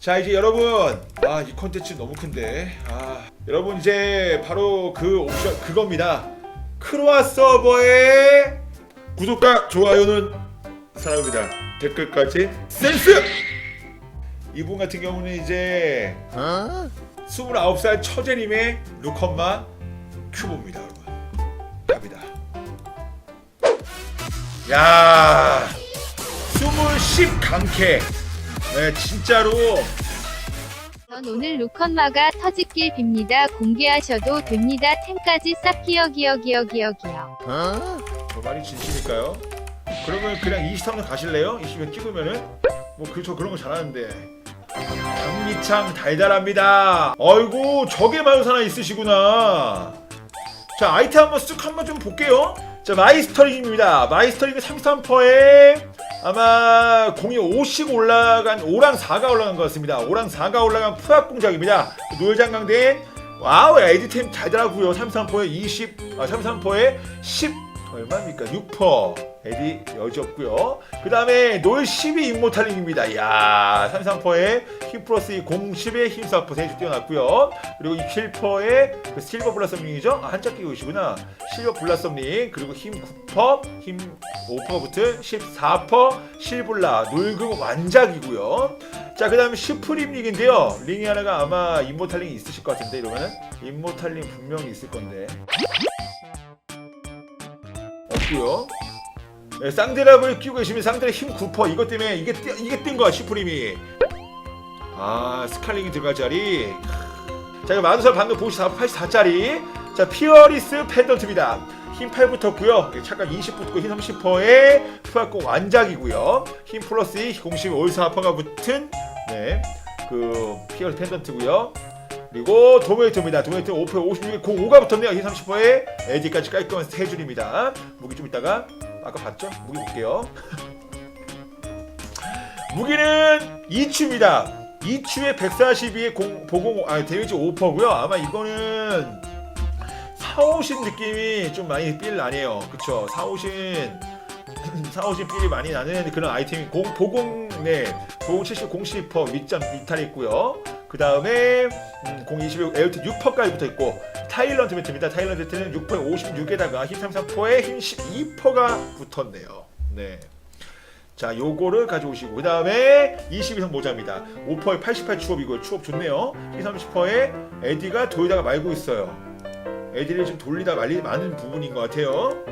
자 이제 여러분. 아 이 컨텐츠 너무 큰데. 아 여러분 이제 바로 그 옵션 그겁니다. 크로아 서버의 구독과 좋아요는 사랑입니다. 댓글까지 센스! 이분 같은 경우는 이제 29살 처제님의 루컨마 큐브입니다 여러분. 갑니다. 야 스물 10 강캐 네 진짜로 전 오늘 루컨마가 터지길 빕니다. 공개하셔도 됩니다. 템까지 싹 기어 기어 기어 기어 기어. 저 말이 진심일까요? 그러면 그냥 23년 가실래요? 20년 찍으면은 뭐 그 저 그런 거 잘하는데 강미창 달달합니다. 어이구 저게 마요사나 있으시구나. 자 아이템 한번 쓱 한번 좀 볼게요. 자 마이스터링입니다. 마이스터링 33%에 아마 공이 5씩 올라간 5랑 4가 올라간 것 같습니다. 5랑 4가 올라간 푸악 공작입니다. 노열장강된 와우 에디템 달달하고요. 33%에 20, 아 33%에 10 얼마입니까? 6% 에디 여지없고요. 그 다음에 노을 12 임모탈링입니다. 이야 33%에 힘 플러스 0 10에 힘4% 세주 뛰어났고요. 그리고 27%에 그 실버 블라썸링이죠? 아, 한자 끼고 계시구나. 실버 블라썸링 그리고 힘 9%, 힘 5%가 붙은 14% 실블라 놀금 완작이고요. 자, 그 다음에 슈프림 링인데요. 링이 하나가 아마 임모탈링이 있으실 것 같은데 이러면은 임모탈링 분명히 있을 건데 없고요. 네, 쌍드랍을 끼고 계시면 쌍드랍 힘9% 이것 때문에 이게 띄- 이게 뜬 거야 슈프림이. 아 스칼링이 들어갈 자리. 자 이거 마두살 방금 보시다 84짜리. 자 피어리스 펜던트입니다. 힘 8 붙었고요. 착각 20 붙고 힘 30%에 푸아코 완작이고요. 힘 플러스 2 공식 올사 퍼가 붙은 네 그 피어리스 펜던트고요. 그리고 도메이트입니다. 도메이트 5% 56에 05가 붙었네요. 힘 30%에 에디까지 깔끔한 세 줄입니다. 무기 좀 이따가 아까 봤죠? 무기 볼게요. 무기는 2추입니다. 2추에 142에 공, 보공 아 데미지 5%고요. 아마 이거는 사오신 느낌이 좀 많이 삘 나네요. 그쵸? 사오신 사오신 삘이 많이 나는 그런 아이템이 공 보공 네 보공 70 0 윗점 이탈이 있고요. 그 다음에 음, 공 26, 에어트 6%까지 붙어 있고 타일런트 매트입니다. 타일런트 매트는 6% 56에다가 힘 33%에 힘 12%가 붙었네요. 네. 자, 요거를 가져오시고 그 다음에 22성 모자입니다. 5%에 88 추업이고요. 추업 좋네요. 힘 30%에 에디가 돌다가 말고 있어요. 에디를 좀 돌리다 말리 많은 부분인 것 같아요.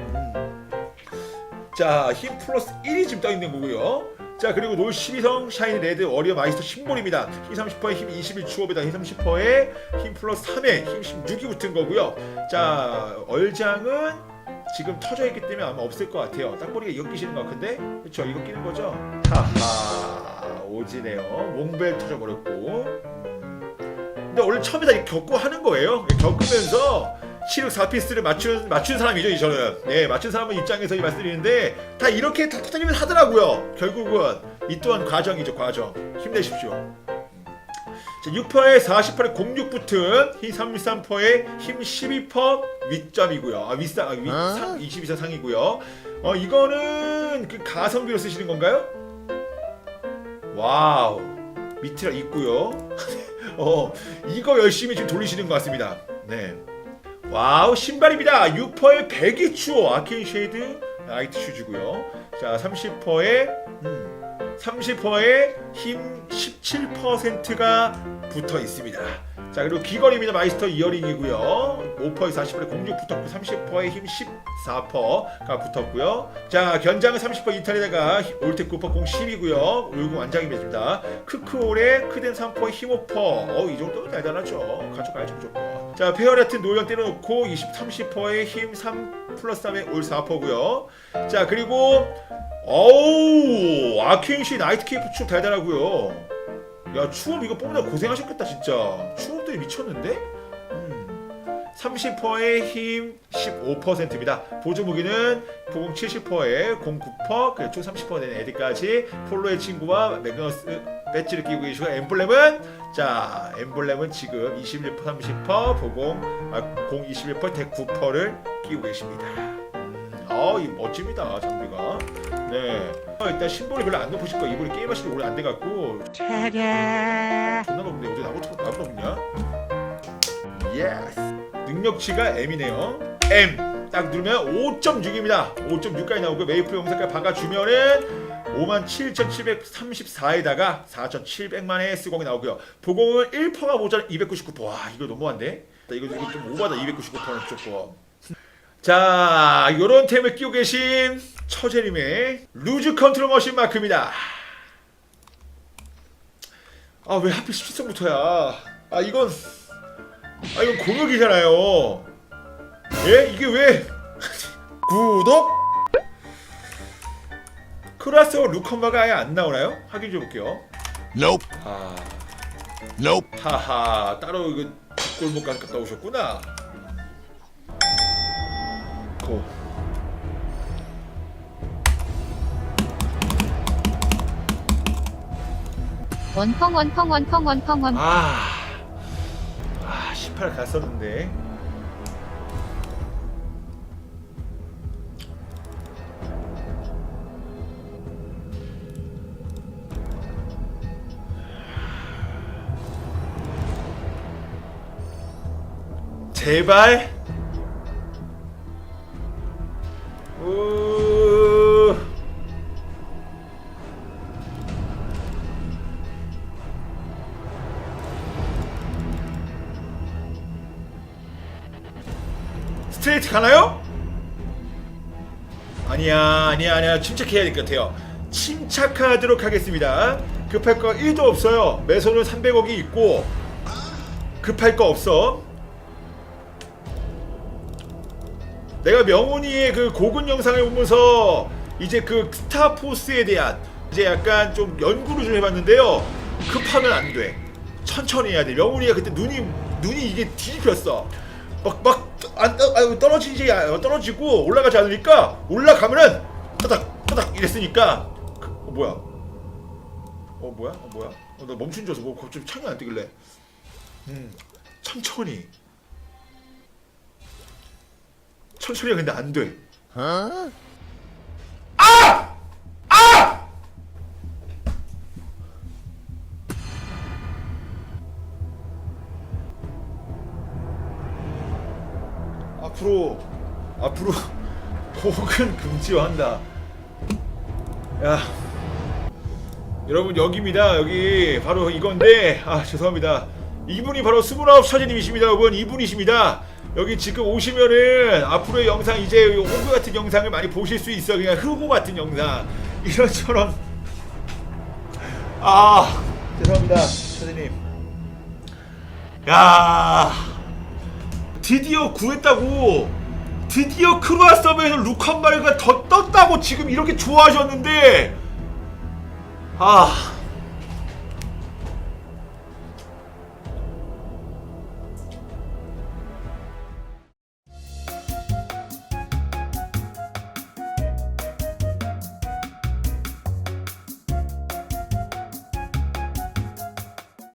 음. 자, 힘 플러스 1이 지금 떠 있는 거고요. 자, 그리고 놀 12성 샤이니 레드 워리어 마이스터 심볼입니다. 힘 30%에 힘 21 추업에다 힘 30%에 힘 플러스 3에 힘 16이 붙은 거고요. 자, 얼장은 지금 터져 있기 때문에 아마 없을 것 같아요. 땅꼬리가 이거 끼시는 것 같은데, 그렇죠? 이거 끼는 거죠? 하하, 오지네요. 몽벨 터져 버렸고. 음. 근데 원래 처음에 다 이렇게 겪고 하는 거예요. 겪으면서 7, 4피스를 맞춘 맞춘 사람이죠, 이 저는. 예, 맞춘 사람은 입장에서 이 말씀드리는데 다 이렇게 다 터뜨리면 하더라고요. 결국은 이 또한 과정이죠, 과정. 힘내십시오. 자, 6%에 48에 06 붙은 힘 33%에 힘 12% 윗점이고요. 아, 윗상, 아, 윗, 상, 22상 상이고요. 어, 이거는 그 가성비로 쓰시는 건가요? 와우. 밑이라 있고요. 어, 이거 열심히 지금 돌리시는 것 같습니다. 네. 와우, 신발입니다. 6%에 100이 추워. 아케인 쉐이드 나이트 슈즈고요. 자, 30%에 음, 30%에 힘 17%가 붙어 있습니다. 자 그리고 귀걸이입니다. 마이스터 이어링이고요. 5%에 40%에 06 붙었고 30%에 힘 14%가 붙었고요. 자 견장은 30% 이탈에다가 올텍 9%공 10이고요. 요거 완장입니다. 크크올에 크덴 3%에 힘 5%. 어이 정도면 대단하죠. 가져가야죠 무조건. 자 페어레트 노령 때려놓고 20 30%에 힘3 플러스 3에 올 4%고요. 자 그리고 어우 아케인시 나이트 케이프 추업 달달하고요. 야 추업 이거 뽑느라 고생하셨겠다 진짜. 추업들이 미쳤는데? 음. 30%의 힘 15%입니다. 보조 무기는 보공 70%에 공 9%, 그리고 총 30% 되는 에디까지 폴로의 친구와 매그너스 배지를 끼고 계시고 엠블렘은 자 엠블렘은 지금 21% 30% 보공 아, 공 21%대 9%를 끼고 계십니다. 음, 아, 이 멋집니다 장비가. 네. 아, 일단 신분이 별로 안 높으실 거예요. 이분이 게임하신 지 오래 안 돼갖고. 존나 높네. 어제 나보다 나보다 높냐? 예스. 능력치가 M이네요. M. 딱 누르면 5.6입니다. 5.6까지 나오고 메이플 영상까지 박아주면은 57,734에다가 4,700만의 쓰공이 나오고요. 보공은 1%가 모자란 299%. 와 이거 너무한데? 이거 이거 좀 오바다 299%는 조금. 자, 요런 템을 끼고 계신 처제님의 루즈 컨트롤 머신 마크입니다. 아, 왜 하필 17성부터야? 아, 이건 아, 이건 공격이잖아요. 예? 이게 왜 구독? 크라스와 루컨마가 아예 안 나오나요? 확인 좀 볼게요. Nope. 아, Nope. 하하, 따로 이거 뒷골목까지 갔다 오셨구나. 고. 원펑 원펑 원펑 원펑 원. 아, 아 18 갔었는데. 제발. 우. 스트레이트 가나요? 아니야 아니야 아니야. 침착해야 될 것 같아요. 침착하도록 하겠습니다. 급할 거 1도 없어요. 매소는 300억이 있고 급할 거 없어. 내가 명훈이의 그 고군 영상을 보면서 이제 그 스타포스에 대한 이제 약간 좀 연구를 좀 해봤는데요. 급하면 안돼. 천천히 해야 돼. 명훈이가 그때 눈이 눈이 이게 뒤집혔어 막막 안 떨어지지 아, 떨어지고 올라가지 않으니까 올라가면은 따닥 따닥 이랬으니까. 그, 어, 뭐야? 어 뭐야? 어 뭐야? 어, 나 멈춘 줄 알았어. 뭐 갑자기 창이 안 뜨길래. 음 천천히. 천천히 근데 안돼. Huh? 앞으로 앞으로 혹은 금지화한다. 야 여러분 여기입니다. 여기 바로 이건데 아 죄송합니다. 이분이 바로 스물아홉 처제님이십니다, 여러분. 이분이십니다. 여기 지금 오시면은 앞으로의 영상 이제 호구 같은 영상을 많이 보실 수 있어. 그냥 흑호 같은 영상 이런저런 아 죄송합니다, 처제님. 야. 드디어 구했다고. 드디어 크루아 서버에서 루컨 마르가 더 떴다고 지금 이렇게 좋아하셨는데. 아